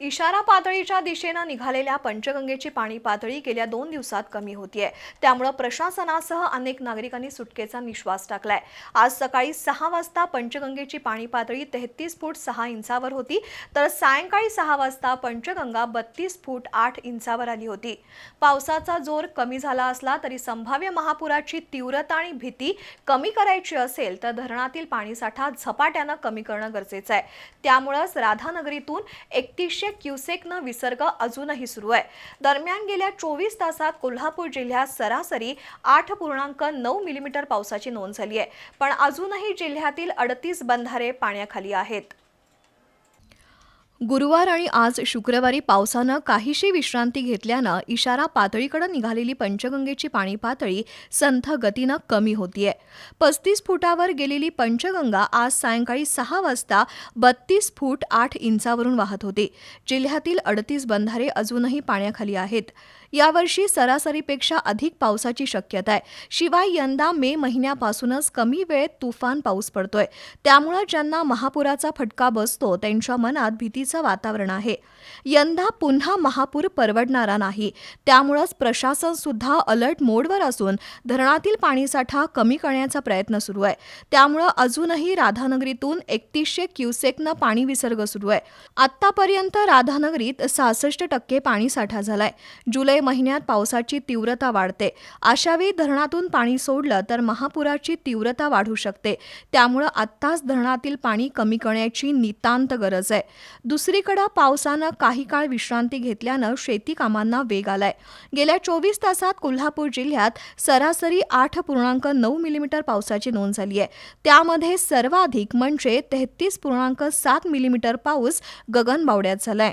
इशारा पातळीच्या दिशेनं निघालेल्या पंचगंगेची पाणी पातळी गेल्या दोन दिवसात कमी होतीये. त्यामुळं प्रशासनासह अनेक नागरिकांनी सुटकेचा निश्वास टाकलाय. आज सकाळी सहा वाजता पंचगंगेची पाणी पातळी तेहतीस फूट सहा इंचावर होती तर सायंकाळी सहा वाजता पंचगंगा बत्तीस फूट आठ इंचावर आली होती. पावसाचा जोर कमी झाला असला तरी संभाव्य महापुराची तीव्रता आणि भीती कमी करायची असेल तर धरणातील पाणीसाठा झपाट्यानं कमी करणं गरजेचं आहे. त्यामुळंच राधानगरीतून एकतीसशे क्युसेकनं विसर्ग अजूनही सुरू आहे. दरम्यान गेल्या चोवीस तासात कोल्हापूर जिल्ह्यात सरासरी आठ पूर्णांक नऊ मिलीमीटर पावसाची नोंद झाली आहे. पण अजूनही जिल्ह्यातील अडतीस बंधारे पाण्याखाली आहेत. गुरुवार आणि आज शुक्रवारी पावसानं काहीशी विश्रांती घेतल्यानं इशारा पातळीकडे निघालेली पंचगंगेची पाणी पातळी संथ गतीनं कमी होतीये. पस्तीस फुटावर गेलेली पंचगंगा आज सायंकाळी सहा वाजता बत्तीस फूट आठ इंचावरून वाहत होती. जिल्ह्यातील अडतीस बंधारे अजूनही पाण्याखाली आहेत. यावर्षी सरासरीपेक्षा अधिक पावसाची शक्यता आहे. शिवाय यंदा मे महिन्यापासूनच कमी वेळेत तुफान पाऊस पडतोय. त्यामुळं ज्यांना महापुराचा फटका बसतो त्यांच्या मनात भीती भीतीचं वातावरण आहे. यंदा पुन्हा महापूर परवडणारा नाही. त्यामुळंच प्रशासन सुद्धा अलर्ट मोडवर असून धरणातील पाणीसाठा कमी करण्याचा प्रयत्न सुरू आहे. त्यामुळं अजूनही राधानगरीतून एकतीसशे क्युसेकनं पाणी विसर्ग सुरू आहे. आत्तापर्यंत राधानगरीत सहासष्ट टक्के पाणीसाठा झालाय. जुलै महिन्यात पावसाची तीव्रता वाढते. अशावेळी धरणातून पाणी सोडलं तर महापुराची तीव्रता वाढू शकते. त्यामुळं आत्ताच धरणातील पाणी कमी करण्याची नितांत गरज आहे. दुसरीकडे पावसानं काही काळ विश्रांती घेतल्यानं शेती कामांना वेग आलाय. गेल्या चोवीस तासात कोल्हापूर जिल्ह्यात सरासरी आठ पूर्णांक नऊ मिलीमीटर पावसाची नोंद झाली आहे. त्यामध्ये सर्वाधिक म्हणजे तेहतीस पूर्णांक सात मिलीमीटर पाऊस गगनबावड्यात झालाय.